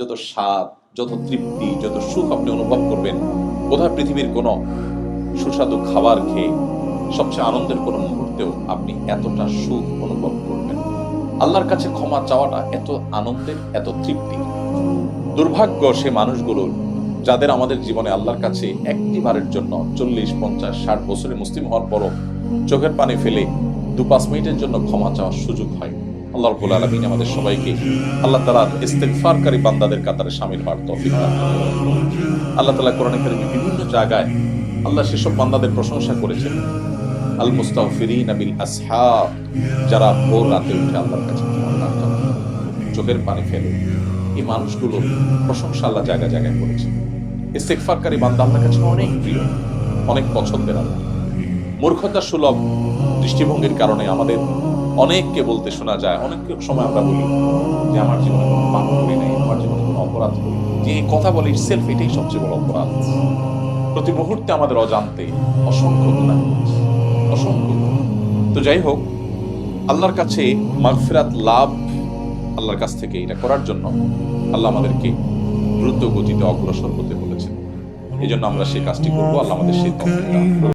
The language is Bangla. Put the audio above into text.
যত স্বাদ, যত তৃপ্তি, যত সুখ আপনি অনুভব করবেন, বোধহয় পৃথিবীর কোনো সুস্বাদু খাবার খেয়ে সবচেয়ে আনন্দের কোনো মুহূর্তেও আপনি এতটা সুখ অনুভব করবেন। আল্লাহর কাছে ক্ষমা চাওয়াটা এত আনন্দের, এত তৃপ্তি। দুর্ভাগ্য সে মানুষগুলোর, যাদের আমাদের জীবনে আল্লাহর কাছে একটি বারের জন্য চল্লিশ, পঞ্চাশ, ষাট বছরে মুসলিম হওয়ার পরও চোখের পানি ফেলে দু পাঁচ মিনিটের জন্য ক্ষমা চাওয়ার সুযোগ হয়। আল্লাহ রবুল আলমিন আমাদের সবাইকে আল্লাহ তালার ইস্তেকফারকারী বান্দাদের কাতারে সামিল হওয়ার তৌফিক। আল্লাহ তালা কোরআন কারিমে বিভিন্ন জায়গায় আল্লাহ সেসব বান্দাদের প্রশংসা করেছেন। আল মুস্তাগফিরিন বিল আসহাব, যারা ভোর রাতে উঠে আল্লাহর কাছে চোখের পানি ফেলে। এই মানুষগুলো প্রশংসা আল্লাহ জায়গায় জায়গায় করেছে। ইস্তেকফারকারী বান্দা আল্লাহর কাছে অনেক প্রিয়, অনেক পছন্দের আল্লাহ। মূর্খতা সুলভ দৃষ্টিভঙ্গির কারণে আমাদের অনেককে বলতে শোনা যায় অনেক সময় আমরা বলি যে আমার জীবনে কোনো পাপ করি নাই, আমার জীবনে কোনো অপরাধ করি যে কথা বলি সেলফ এটাই সবচেয়ে বড় অপরাধ। প্রতি মুহূর্তে আমাদের অজান্তে অসংখ্য গুণা অসংখ্য তো যাই হোক, আল্লাহর কাছে মাগফিরাত লাভ আল্লাহর কাছ থেকে এটা করার জন্য আল্লাহ আমাদেরকে দ্রুত গতিতে অগ্রসর হতে বলেছেন। এই জন্য আমরা সেই কাজটি করব, আল্লাহ আমাদের সেই।